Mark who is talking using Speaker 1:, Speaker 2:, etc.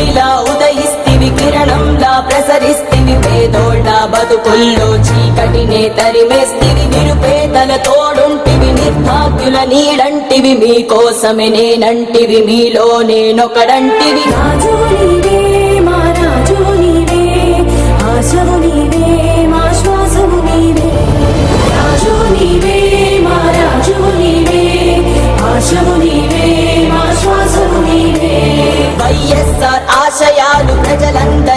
Speaker 1: సూర్యుడిలా ఉదయిస్తివి కిరణంలా ప్రసరిస్తివి పేదోళ్ళ బతుకుల్లో చీకటినే తరిమేస్తివి నిరుపేదల తోడుంటివి నిర్భాగ్యుల నీడంటివి మీకోసమే నేనంటివి మీలో నేనొకడంటివి.
Speaker 2: రాజు